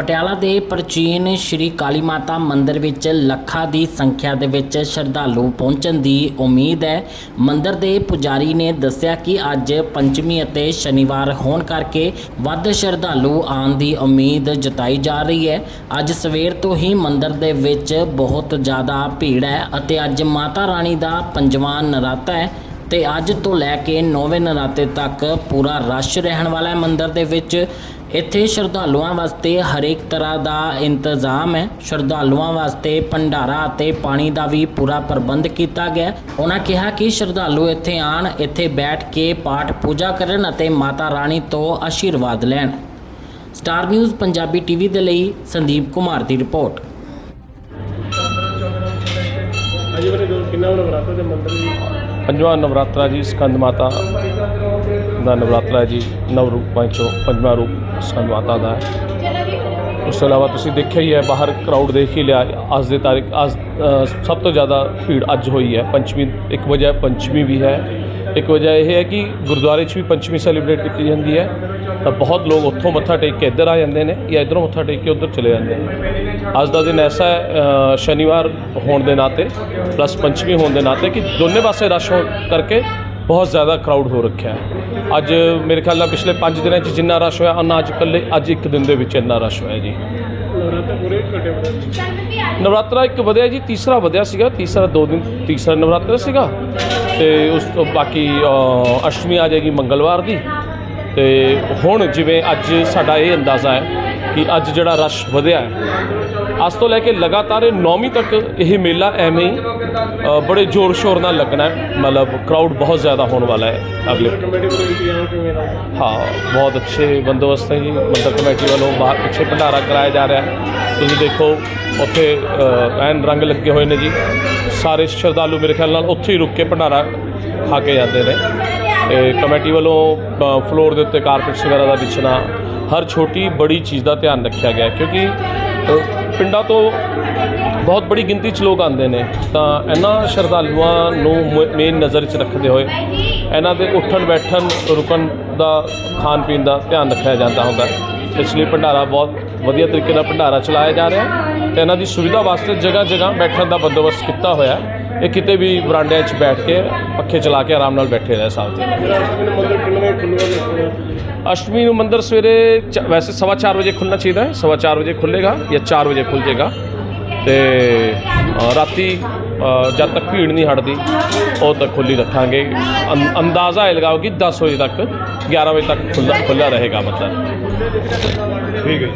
ਪਟਿਆਲਾ ਦੇ ਪ੍ਰਾਚੀਨ ਸ਼੍ਰੀ ਕਾਲੀ ਮਾਤਾ ਮੰਦਿਰ ਵਿੱਚ ਲੱਖਾਂ ਦੀ ਸੰਖਿਆ ਦੇ ਵਿੱਚ ਸ਼ਰਧਾਲੂ ਪਹੁੰਚਣ ਦੀ ਉਮੀਦ ਹੈ। ਮੰਦਿਰ ਦੇ ਪੁਜਾਰੀ ਨੇ ਦੱਸਿਆ ਕਿ ਅੱਜ ਪੰਚਮੀ ਅਤੇ ਸ਼ਨੀਵਾਰ ਹੋਣ ਕਰਕੇ ਵੱਧ ਸ਼ਰਧਾਲੂ ਆਉਣ ਦੀ ਉਮੀਦ ਜਤਾਈ ਜਾ ਰਹੀ ਹੈ। ਅੱਜ ਸਵੇਰ ਤੋਂ ਹੀ ਮੰਦਿਰ ਦੇ ਵਿੱਚ ਬਹੁਤ ਜ਼ਿਆਦਾ ਭੀੜ ਹੈ ਅਤੇ ਅੱਜ ਮਾਤਾ ਰਾਣੀ ਦਾ ਪੰਜਵਾਂ ਨਰਾਤਾ ਹੈ ਤੇ ਅੱਜ ਤੋਂ ਲੈ ਕੇ ਨੌਵੇਂ ਨਰਾਤੇ ਤੱਕ ਪੂਰਾ ਰਸ਼ ਰਹਿਣ ਵਾਲਾ ਹੈ ਮੰਦਿਰ ਦੇ ਵਿੱਚ। ਇੱਥੇ ਸ਼ਰਧਾਲੂਆਂ ਵਾਸਤੇ ਹਰੇਕ ਤਰ੍ਹਾਂ ਦਾ ਇੰਤਜ਼ਾਮ ਹੈ। ਸ਼ਰਧਾਲੂਆਂ ਵਾਸਤੇ ਭੰਡਾਰਾ ਅਤੇ ਪਾਣੀ ਦਾ ਵੀ ਪੂਰਾ ਪ੍ਰਬੰਧ ਕੀਤਾ ਗਿਆ। ਉਹਨਾਂ ਕਿਹਾ ਕਿ ਸ਼ਰਧਾਲੂ ਇੱਥੇ ਆਣ ਇੱਥੇ ਬੈਠ ਕੇ ਪਾਠ ਪੂਜਾ ਕਰਨ ਅਤੇ ਮਾਤਾ ਰਾਣੀ ਤੋਂ ਆਸ਼ੀਰਵਾਦ ਲੈਣ। ਸਟਾਰ ਨਿਊਜ਼ ਪੰਜਾਬੀ ਟੀਵੀ ਦੇ ਲਈ ਸੰਦੀਪ ਕੁਮਾਰ ਦੀ ਰਿਪੋਰਟ। ਅਜੇ ਬਰੇ ਜੋ ਕਿੰਨਾ ਬੜਾ ਬਰਾਤਾ ਦੇ ਮੰਦਰ ਜੀ? ਪੰਜਵਾਂ ਨਵਰਾਤਰਾ ਜੀ ਸਕੰਦ ਮਾਤਾ ਦਾ ਨਵਰਾਤਰਾ ਹੈ ਜੀ ਨਵ ਰੂਪਾਂ ਚੋਂ ਪੰਜਵਾਂ ਰੂਪ ਸਾਨੂੰ ਮਾਤਾ ਦਾ ਉਸ ਤੋਂ ਇਲਾਵਾ ਤੁਸੀਂ ਦੇਖਿਆ ਹੀ ਹੈ, ਬਾਹਰ ਕਰਾਊਡ ਦੇਖ ਹੀ ਲਿਆ। ਅੱਜ ਦੇ ਤਾਰੀਖ, ਅੱਜ ਸਭ ਤੋਂ ਜ਼ਿਆਦਾ ਭੀੜ ਅੱਜ ਹੋਈ ਹੈ। ਪੰਚਮੀ ਇੱਕ ਵਜ੍ਹਾ ਪੰਚਮੀ ਵੀ ਹੈ। ਇੱਕ ਵਜ੍ਹਾ ਇਹ ਹੈ ਕਿ ਗੁਰਦੁਆਰੇ 'ਚ ਵੀ ਪੰਚਮੀ ਸੈਲੀਬ੍ਰੇਟ ਕੀਤੀ ਜਾਂਦੀ ਹੈ। ਤਾਂ ਬਹੁਤ ਲੋਕ ਉੱਥੋਂ ਮੱਥਾ ਟੇਕ ਕੇ ਇੱਧਰ ਆ ਜਾਂਦੇ ਨੇ ਜਾਂ ਇੱਧਰੋਂ ਮੱਥਾ ਟੇਕ ਕੇ ਉੱਧਰ ਚਲੇ ਜਾਂਦੇ ਨੇ। ਅੱਜ ਦਾ ਦਿਨ ਐਸਾ ਹੈ ਸ਼ਨੀਵਾਰ ਹੋਣ ਦੇ ਨਾਤੇ ਪਲੱਸ ਪੰਚਮੀ ਹੋਣ ਦੇ ਨਾਤੇ ਕਿ ਦੋਨੇ ਪਾਸੇ ਰਸ਼ ਹੋਣ ਕਰਕੇ ਬਹੁਤ ਜ਼ਿਆਦਾ ਕਰਾਊਡ ਹੋ ਰੱਖਿਆ ਹੈ। ਅੱਜ ਮੇਰੇ ਖਿਆਲ ਨਾਲ ਪਿਛਲੇ 5 ਦਿਨਾਂ 'ਚ ਜਿੰਨਾ ਰਸ਼ ਹੋਇਆ ਉਹਨਾਂ ਅੱਜ ਇਕੱਲੇ ਅੱਜ ਇੱਕ ਦਿਨ ਦੇ ਵਿੱਚ ਇੰਨਾ ਰਸ਼ ਹੋਇਆ ਜੀ। ਨਵਰਾਤਰਾ ਇੱਕ ਵਧਿਆ ਜੀ ਤੀਸਰਾ ਵਧਿਆ ਸੀਗਾ ਤੀਸਰਾ ਦੋ ਦਿਨ ਤੀਸਰਾ ਨਵਰਾਤਰਾ ਸੀਗਾ। ਤੇ ਉਸ ਤੋਂ ਬਾਕੀ ਅਸ਼ਟਮੀ ਆ ਜਾਏਗੀ ਮੰਗਲਵਾਰ ਦੀ। ਤੇ ਹੁਣ ਜਿਵੇਂ ਅੱਜ ਸਾਡਾ ਇਹ ਅੰਦਾਜ਼ਾ ਹੈ ਕਿ ਅੱਜ ਜਿਹੜਾ ਰਸ਼ ਵਧਿਆ ਹੈ ਅੱਜ ਤੋਂ ਲੈ ਕੇ ਲਗਾਤਾਰ 9ਵੀਂ ਤੱਕ ਇਹ ਮੇਲਾ ਐਵੇਂ ਹੀ ਬੜੇ ਜ਼ੋਰ ਸ਼ੋਰ ਨਾਲ ਲੱਗਣਾ ਹੈ। ਮਤਲਬ ਕਰਾਊਡ ਬਹੁਤ ਜ਼ਿਆਦਾ ਹੋਣ ਵਾਲਾ ਹੈ ਅਗਲੇ ਹਾਂ ਬਹੁਤ ਅੱਛੇ ਬੰਦੋਬਸਤ ਹੈ ਜੀ। ਮੰਦਰ ਕਮੇਟੀ ਵੱਲੋਂ ਬਾਹਰ ਪਿੱਛੇ ਭੰਡਾਰਾ ਕਰਾਇਆ ਜਾ ਰਿਹਾ ਹੈ। ਤੁਸੀਂ ਦੇਖੋ ਉੱਥੇ ਐਨ ਰੰਗ ਲੱਗੇ ਹੋਏ ਨੇ ਜੀ। ਸਾਰੇ ਸ਼ਰਧਾਲੂ ਮੇਰੇ ਖਿਆਲ ਨਾਲ ਉੱਥੇ ਹੀ ਰੁਕ ਕੇ ਭੰਡਾਰਾ ਖਾ ਕੇ ਜਾਂਦੇ ਨੇ। ਤੇ ਕਮੇਟੀ ਵੱਲੋਂ ਫਲੋਰ ਦੇ ਉੱਤੇ ਕਾਰਪੈਟਸ ਵਗੈਰਾ ਦਾ ਵਿਛਣਾ ਹਰ ਛੋਟੀ ਬੜੀ ਚੀਜ਼ ਦਾ ਧਿਆਨ ਰੱਖਿਆ ਗਿਆ ਕਿਉਂਕਿ ਪਿੰਡਾਂ ਤੋਂ ਬਹੁਤ ਬੜੀ ਗਿਣਤੀ 'ਚ ਲੋਕ ਆਉਂਦੇ ਨੇ, ਤਾਂ ਇਹਨਾਂ ਸ਼ਰਧਾਲੂਆਂ ਨੂੰ ਮੇਨ ਨਜ਼ਰ 'ਚ ਰੱਖਦੇ ਹੋਏ ਇਹਨਾਂ ਦੇ ਉੱਠਣ, ਬੈਠਣ, ਰੁਕਣ ਦਾ, ਖਾਣ ਪੀਣ ਦਾ ਧਿਆਨ ਰੱਖਿਆ ਜਾਂਦਾ ਹੁੰਦਾ ਹੈ ਇਸ ਲਈ ਭੰਡਾਰਾ ਬਹੁਤ ਵਧੀਆ ਤਰੀਕੇ ਨਾਲ ਭੰਡਾਰਾ ਚਲਾਇਆ ਜਾ ਰਿਹਾ ਹੈ ਤੇ ਇਹਨਾਂ ਦੀ ਸੁਵਿਧਾ ਵਾਸਤੇ ਜਗ੍ਹਾ ਜਗ੍ਹਾ ਬੈਠਣ ਦਾ ਬੰਦੋਬਸਤ ਕੀਤਾ ਹੋਇਆ ਹੈ। ਇਹ ਕਿਤੇ ਵੀ ਬਰਾਂਡਿਆਂ 'ਚ ਬੈਠ ਕੇ ਪੱਖੇ ਚਲਾ ਕੇ ਆਰਾਮ ਨਾਲ ਬੈਠੇ ਰਹਿ ਸਕਦੇ ਨੇ ਅਸ਼ਟਮੀ ਨੂੰ ਮੰਦਰ ਸਵੇਰੇ ਚ- ਵੈਸੇ ਸਵਾ ਚਾਰ ਵਜੇ ਖੁੱਲਣਾ ਚਾਹੀਦਾ ਹੈ ਸਵਾ ਚਾਰ ਵਜੇ ਖੁੱਲੇਗਾ ਜਾਂ 4 ਵਜੇ ਖੁੱਲ ਜਾਏਗਾ ਤੇ ਅ, ਰਾਤੀ ਅ, ਜਦ ਤੱਕ ਭੀੜ ਨਹੀਂ ਹਟਦੀ ਉਦੋਂ ਤੱਕ ਖੁੱਲੀ ਰੱਖਾਂਗੇ। ਅੰ- ਅੰਦਾਜ਼ਾ ਇਹ ਲਗਾਓ ਕਿ 10 ਵਜੇ ਤੱਕ 11 ਵਜੇ ਤੱਕ ਖੁੱਲ੍ਹਾ ਖੁੱਲ੍ਹਾ ਰਹੇਗਾ ਮਤਲਬ ਠੀਕ ਹੈ